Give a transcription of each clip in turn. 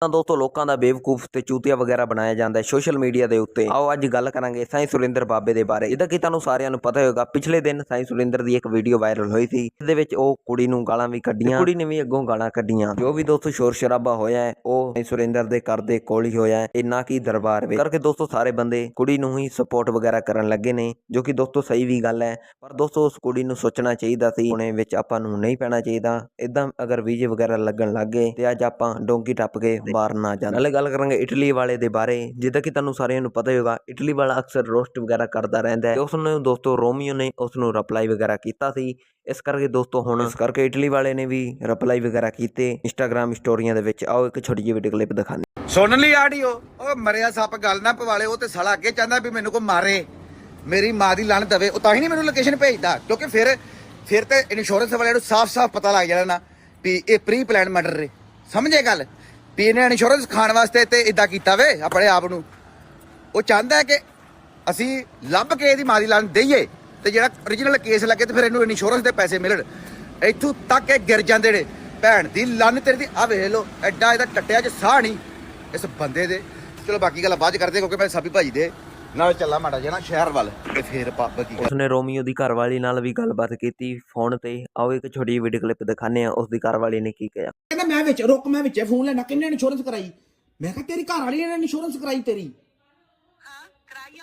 ਤਾਂ ਦੋਸਤੋ ਲੋਕਾਂ ਦਾ ਬੇਵਕੂਫ ਤੇ ਚੂਤੀਆ ਵਗੈਰਾ ਬਣਾਇਆ ਜਾਂਦਾ ਹੈ ਸੋਸ਼ਲ ਮੀਡੀਆ ਦੇ ਉੱਤੇ। ਆਓ ਅੱਜ ਗੱਲ ਕਰਾਂਗੇ ਸਾਈਂ ਸੁਰਿੰਦਰ ਬਾਬੇ ਦੇ ਬਾਰੇ। ਜਿੱਦਾਂ ਕਿ ਤੁਹਾਨੂੰ ਸਾਰਿਆਂ ਨੂੰ ਪਤਾ ਹੋਵੇਗਾ ਪਿਛਲੇ ਦਿਨ ਸਾਈਂ ਸੁਰਿੰਦਰ ਦੀ ਇੱਕ ਵੀਡੀਓ ਵਾਇਰਲ ਹੋਈ ਸੀ। ਜਿਹਦੇ ਵਿੱਚ ਉਹ ਕੁੜੀ ਨੂੰ ਗਾਲਾਂ ਵੀ ਕੱਢੀਆਂ। ਕੁੜੀ ਨੇ ਵੀ ਅੱਗੋਂ ਗਾਲਾਂ ਕੱਢੀਆਂ। ਜੋ ਵੀ ਦੋਸਤੋ ਸ਼ੋਰ ਸ਼ਰਾਬਾ ਹੋਇਆ ਹੈ ਉਹ ਸਾਈਂ ਸੁਰਿੰਦਰ ਦੇ ਘਰ ਦੇ ਕੋਲ ਹੀ ਹੋਇਆ ਹੈ। ਇਹ ਨਾ ਕਿ ਦਰਬਾਰ ਵਿੱਚ। ਕਰਕੇ ਦੋਸਤੋ ਸਾਰੇ ਬੰਦੇ ਕੁੜੀ ਨੂੰ ਹੀ ਸਪੋਰਟ ਵਗੈਰਾ ਕਰਨ ਲੱਗੇ ਨੇ ਜੋ ਕਿ ਦੋਸਤੋ ਸਹੀ ਵੀ ਗੱਲ ਹੈ। ਪਰ ਦੋਸਤੋ ਉਸ ਕੁੜੀ ਨੂੰ ਸੋਚਣਾ ਚਾਹੀਦਾ ਸੀ ਹੁਣੇ ਵਿੱਚ ਆਪਾਂ ਨੂੰ ਨਹੀਂ ਪੈਣਾ ਚਾਹੀਦਾ। ਇਦਾਂ ਅਗਰ ਵੀਜ਼ੇ ਵਗੈਰਾ ਲੱਗਣ ਲੱਗੇ ਤੇ ਅੱਜ ਆਪਾਂ ਡੋਂਕੀ ਟੱਪ ਕੇ ਬਾਹਰ ਨਾ ਜਾਣ। ਨਾਲੇ ਗੱਲ ਕਰਾਂਗੇ ਇਟਲੀ ਵਾਲੇ ਦੇ ਬਾਰੇ ਜਿੱਦਾਂ ਕਿ ਤੁਹਾਨੂੰ ਸਾਰਿਆਂ ਨੂੰ ਪਤਾ ਹੀ ਹੋਗਾ ਇਟਲੀ ਵਾਲਾ ਅਕਸਰ ਰੋਸਟ ਵਗੈਰਾ ਕਰਦਾ ਰਹਿੰਦਾ ਹੈ। ਉਸ ਨੂੰ ਦੋਸਤੋ ਰੋਮੀਓ ਨੇ ਉਸ ਨੂੰ ਰਿਪਲਾਈ ਵਗੈਰਾ ਕੀਤਾ ਸੀ। ਇਸ ਕਰਕੇ ਦੋਸਤੋ ਹੁਣ ਇਸ ਕਰਕੇ ਇਟਲੀ ਵਾਲੇ ਨੇ ਵੀ ਰਿਪਲਾਈ ਵਗੈਰਾ ਕੀਤੇ। ਇੰਸਟਾਗ੍ਰam ਸਟੋਰੀਆਂ ਦੇ ਵਿੱਚ ਆਓ ਇੱਕ ਛੋਟੀ ਜਿਹੀ ਵੀਡੀਓ ਕਲਿੱਪ ਦਿਖਾਉਂਦੇ ਸੁਣ ਲਈ ਆਡੀਓ। ਉਹ ਮਰਿਆ ਸੱਪ ਗੱਲ ਨਾ ਪਵਾਲੇ ਉਹ ਤੇ ਸਾਲਾ ਅੱਗੇ ਚਾਹੁੰਦਾ ਵੀ ਮੈਨੂੰ ਕੋ ਮਾਰੇ। ਮੇਰੀ ਮਾਂ ਦੀ ਲਣ ਦਵੇ। ਉਹ ਤਾਂ ਹੀ ਨਹੀਂ ਮੈਨੂੰ ਲੋਕੇਸ਼ਨ ਭੇਜਦਾ ਕਿਉਂਕਿ ਫਿਰ ਫਿਰ ਤੇ ਇੰਸ਼ੋਰੈਂਸ ਵਾਲਿਆਂ ਨੂੰ ਸਾਫ਼-ਸਾਫ਼ ਪਤਾ ਲੱਗ ਜਾਣਾ ਨਾ ਵੀ ਇਹ ਪ੍ਰੀ ਪਲਾਨ ਮਰਡਰ ਰੇ ਸਮਝੇ ਗੱਲ? ਵੀ ਇਹਨੇ ਇੰਸ਼ੋਰੈਂਸ ਖਾਣ ਵਾਸਤੇ ਤੇ ਇਦਾਂ ਕੀਤਾ ਵੇ, ਆਪਣੇ ਆਪ ਨੂੰ। ਉਹ ਚਾਹੁੰਦਾ ਕਿ ਅਸੀਂ ਲੱਭ ਕੇ ਇਹਦੀ ਮਾਂ ਦੀ ਲਣ ਦਈਏ ਤੇ ਜਿਹੜਾ origignal ਕੇਸ ਲੱਗੇ ਤੇ ਫਿਰ ਇਹਨੂੰ ਇੰਸ਼ੋਰੈਂਸ ਦੇ ਪੈਸੇ ਮਿਲਣ। ਇੱਥੋਂ ਤੱਕ ਇਹ ਗਿਰ ਜਾਂਦੇ ਨੇ। ਭੈਣ ਦੀ ਲੰਨ ਤੇਰੀ ਦੀ ਆ ਵੇਖ ਲੋ ਐਡਾ ਇਹਦਾ ਟੱਟਿਆ ਚ ਸਾਹ ਨਹੀਂ ਇਸ ਬੰਦੇ ਦੇ। ਚਲੋ ਬਾਕੀ ਗੱਲਾਂ ਬਾਅਦ ਚ ਕਰਦੇ ਕਿਉਂਕਿ ਮੈਂ ਸਾਬੀ ਭਾਜੀ ਦੇ। ਨਾਲ ਚੱਲਾ ਮਾੜਾ ਜਿਹਾ ਨਾ ਸ਼ਹਿਰ ਵੱਲ। ਤੇ ਫੇਰ ਪੱਬ ਕੀ ਉਸਨੇ ਰੋਮੀਓ ਦੀ ਘਰਵਾਲੀ ਨਾਲ ਵੀ ਗੱਲਬਾਤ ਕੀਤੀ ਫੋਨ ਤੇ। ਆਓ ਇੱਕ ਛੋਟੀ ਵੀਡੀਓ ਕਲਿੱਪ ਦਿਖਾਉਂਦੇ ਆ ਉਸ ਦੀ ਘਰਵਾਲੀ ਨੇ ਕੀ ਕਿਹਾ। ਕਹਿੰਦਾ ਮੈਂ ਵਿੱਚ ਰੁਕ ਮੈਂ ਵਿੱਚੇ ਫੋਨ ਲੈਣਾ ਕਿੰਨੇ ਇੰਸ਼ੋਰੈਂਸ ਕਰਾਈ? ਮੈਂ ਕਿਹਾ ਤੇਰੀ ਘਰ ਵਾਲੀ ਨੇ ਇੰਸ਼ੋਰੈਂਸ ਕਰਾਈ ਤੇਰੀ?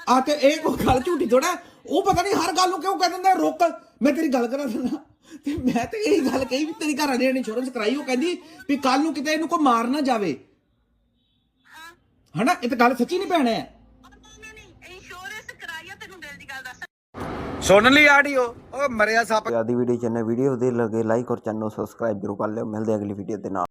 ਆ ਤੇ ਇਹ ਕੋਈ ਗੱਲ ਝੂਠੀ ਥੋੜਾ ਉਹ ਪਤਾ ਨਹੀਂ ਹਰ ਗੱਲ ਨੂੰ ਕਿਉਂ ਕਹਿ ਦਿੰਦਾ ਰੁਕ ਮੈਂ ਤੇਰੀ ਗੱਲ ਕਰਾ ਦਿੰਦਾ। ਤੇ ਮੈਂ ਤੇ ਇਹੀ ਗੱਲ ਕਹੀ ਵੀ ਤੇਰੀ ਘਰ ਵਾਲੀ ਨੇ ਇੰਸ਼ੋਰੈਂਸ ਕਰਾਈ ਉਹ ਕਹਿੰਦੀ ਵੀ ਕੱਲ ਨੂੰ ਕਿਤੇ ਇਹਨੂੰ ਕੋਈ ਮਾਰ ਨਾ ਜਾਵੇ। ਹਨਾ ਇਹ ਤਾਂ ਗੱਲ ਸੱਚੀ ਨਹੀਂ ਭੈਣੇ ਇੰਸ਼ੋਰੈਂਸ ਕਰਾਇਆ ਤੈਨੂੰ ਦਿਲ ਦੀ ਗੱਲ ਦੱਸ ਸੁਣ ਲਈ ਆਡੀਓ। ਉਹ ਮਰਿਆ ਸੱਪ। ਤੇ ਵੀਡੀਓ ਚੰਨੇ ਵੀਡੀਓ ਦੇ ਲਗੇ ਲਾਈਕ ਔਰ ਚੈਨਲ ਨੂੰ ਸਬਸਕ੍ਰਾਈਬ ਜ਼ਰੂਰ ਕਰ ਲਿਓ। ਮਿਲਦੇ ਹਾਂ ਅਗਲੀ ਵੀਡੀਓ ਦੇ ਨਾਲ।